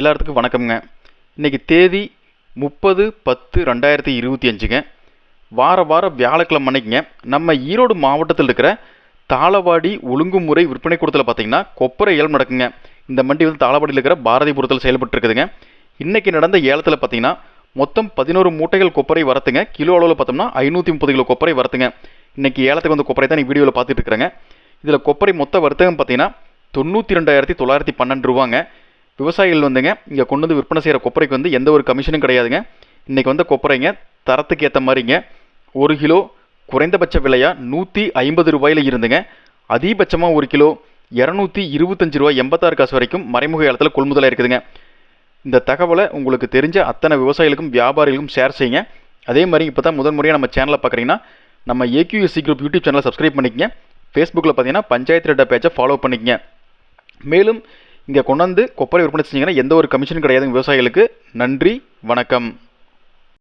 எல்லாத்துக்கும் வணக்கம்ங்க. இன்றைக்கி தேதி முப்பது பத்து ரெண்டாயிரத்தி இருபத்தி அஞ்சுங்க. வார வாரம் வியாழக்கிழமை அன்னைக்குங்க நம்ம ஈரோடு மாவட்டத்தில் இருக்கிற தாளவாடி ஒழுங்குமுறை விற்பனை கூடத்தில் பார்த்திங்கன்னா கொப்பரை ஏலம் நடக்குங்க. இந்த மண்டி வந்து தாளவாடியில் இருக்கிற பாரதிபுரத்தில் செயல்பட்டு இருக்குதுங்க இன்றைக்கி நடந்த ஏலத்தில் பார்த்தீங்கன்னா மொத்தம் பதினோரு மூட்டைகள் கொப்பரை வரத்துங்க. கிலோ அளவில் பார்த்தோம்னா ஐநூற்றி முப்பது கிலோ கொப்பரை வரத்துங்க. இன்றைக்கி ஏலத்துக்கு வந்து கொப்பரை தான் நீ வீடியோவில் பார்த்துட்டு இருக்கிறேங்க. இதில் கொப்பரை மொத்த வர்த்தகம் பார்த்தீங்கன்னா தொண்ணூற்றி ரெண்டாயிரத்தி தொள்ளாயிரத்தி பன்னெண்டு ரூபாங்க. விவசாயிகள் வந்துங்க இங்கே கொண்டு வந்து விற்பனை செய்கிற கொப்பரைக்கு வந்து எந்த ஒரு கமிஷனும் கிடையாதுங்க. இன்றைக்கி வந்த கொப்பரைங்க தரத்துக்கு ஏற்ற மாதிரிங்க ஒரு கிலோ குறைந்தபட்ச விலையாக நூற்றி ஐம்பது ரூபாயில் இருந்துங்க. அதிகபட்சமாக ஒரு கிலோ இரநூத்தி இருபத்தஞ்சி ரூபாய் எண்பத்தாறு காசு வரைக்கும் மறைமுக இடத்துல கொள்முதலாக இருக்குதுங்க. இந்த தகவலை உங்களுக்கு தெரிஞ்ச அத்தனை விவசாயிகளுக்கும் வியாபாரிகளுக்கும் ஷேர் செய்யுங்க. அதே மாதிரி இப்போ தான் முதன் முறையாக நம்ம சேனலை பார்க்குறீங்கன்னா நம்ம ஏக்யூஎஸ்சி குரூப் யூடியூப் சேனலை சப்ஸ்கிரைப் பண்ணிக்கங்க. ஃபேஸ்புக்கில் பார்த்தீங்கன்னா பஞ்சாயத்து ரெட்டா பேஜை ஃபாலோ பண்ணிக்கங்க. மேலும் இங்கே கொண்டாந்து கொப்பரை விற்பனை செஞ்சீங்கன்னா எந்த ஒரு கமிஷனும் கிடையாதுங்க விவசாயிகளுக்கு. நன்றி வணக்கம்.